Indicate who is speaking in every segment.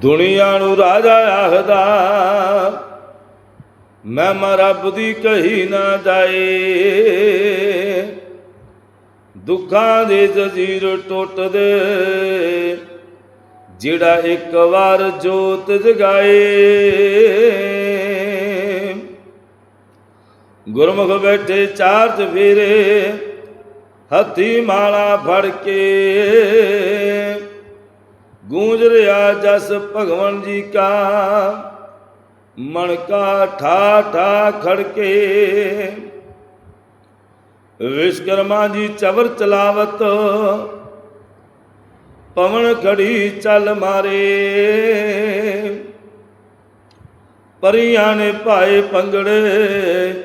Speaker 1: ਦੁਨੀਆ ਨੂੰ ਰਾਜਾ ਆਖਦਾ, ਮੈਂ ਮਾ ਰੱਬ ਦੀ ਕਹੀ ਨਾ ਜਾਏ। ਦੁੱਖਾਂ ਦੇ ਜਜ਼ੀਰ ਟੁੱਟਦੇ, ਜਿਹੜਾ ਇੱਕ ਵਾਰ ਜੋਤ ਜਗਾਏ। ਗੁਰਮੁਖ ਬੈਠੇ ਚਾਰ ਚਫੇਰੇ ਹੱਥੀ ਮਾਲਾ ਫੜ ਕੇ ਗੂੰਜ ਰਿਹਾ ਜਸ ਭਗਵਾਨ ਜੀ ਕਾ। ਮਨ ਠਾ ਠਾ ਖੜਕੇ ਵਿਸ਼ਕਰਮਾ ਜੀ ਚਵਰ ਚਲਾਵਤ। ਪਵਨ ਖੜੀ ਚੱਲ ਮਾਰੇ। ਪਰੀਆਂ ਨੇ ਪਾਏ ਪੰਗੜੇ।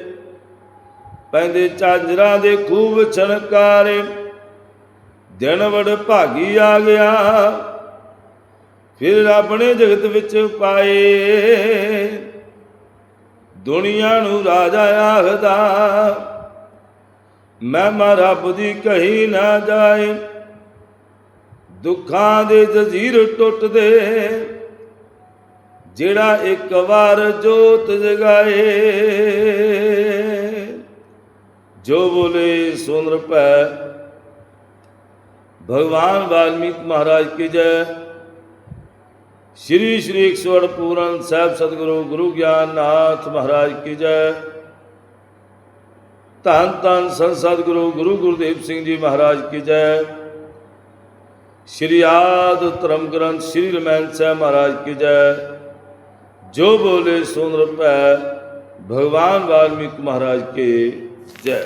Speaker 1: ਪੈਂਦੇ ਚਾਂਜਰਾ ਦੇ ਖੂਬ ਛਣਕਾਰੇ। ਦਿਨ ਵੜ ਭਾਗੀ ਆ ਗਿਆ। ਫਿਰ ਰੱਬ ਨੇ ਜਗਤ ਵਿੱਚ ਪਾਏ। ਦੁਨੀਆ ਨੂੰ ਰਾਜਾ ਆਖਦਾ, ਮੈਂ ਮਾ ਰੱਬ ਦੀ ਕਹੀ ਨਾ ਜਾਏ। ਦੁੱਖਾਂ ਦੇ ਜਜ਼ੀਰ ਟੁੱਟਦੇ, ਜਿਹੜਾ ਇੱਕ ਵਾਰ ਜੋਤ ਜਗਾਏ। ਜੋ ਬੋਲੇ ਸੁਨ ਪੈ ਭਗਵਾਨ ਵਾਲਮੀਕ ਮਹਾਰਾਜ ਕੀ ਜੈ। ਸ੍ਰੀ ਸ੍ਰੀ ਇਕਸਵਰ ਪੂਰਨ ਸਾਹਿਬ ਸਤਿਗੁਰੂ ਗੁਰੂ ਗਿਆਨ ਨਾਥ ਮਹਾਰਾਜ ਕੀ ਜੈ। ਧੰਨ ਧੰਨ ਸੰਤ ਸਤਿਗੁਰੂ ਗੁਰੂ ਗੁਰਦੇਵ ਸਿੰਘ ਜੀ ਮਹਾਰਾਜ ਕੀ ਜੈ। ਸ੍ਰੀ ਆਦ ਧਰਮ ਗ੍ਰੰਥ ਸ੍ਰੀ ਰਮਨ ਸਾਹਿਬ ਮਹਾਰਾਜ ਕੀ ਜੈ। ਜੋ ਬੋਲੇ ਸੁਨ ਰਪੈ ਭਗਵਾਨ ਵਾਲਮੀਕ ਮਹਾਰਾਜ ਕੇ ਜੈ।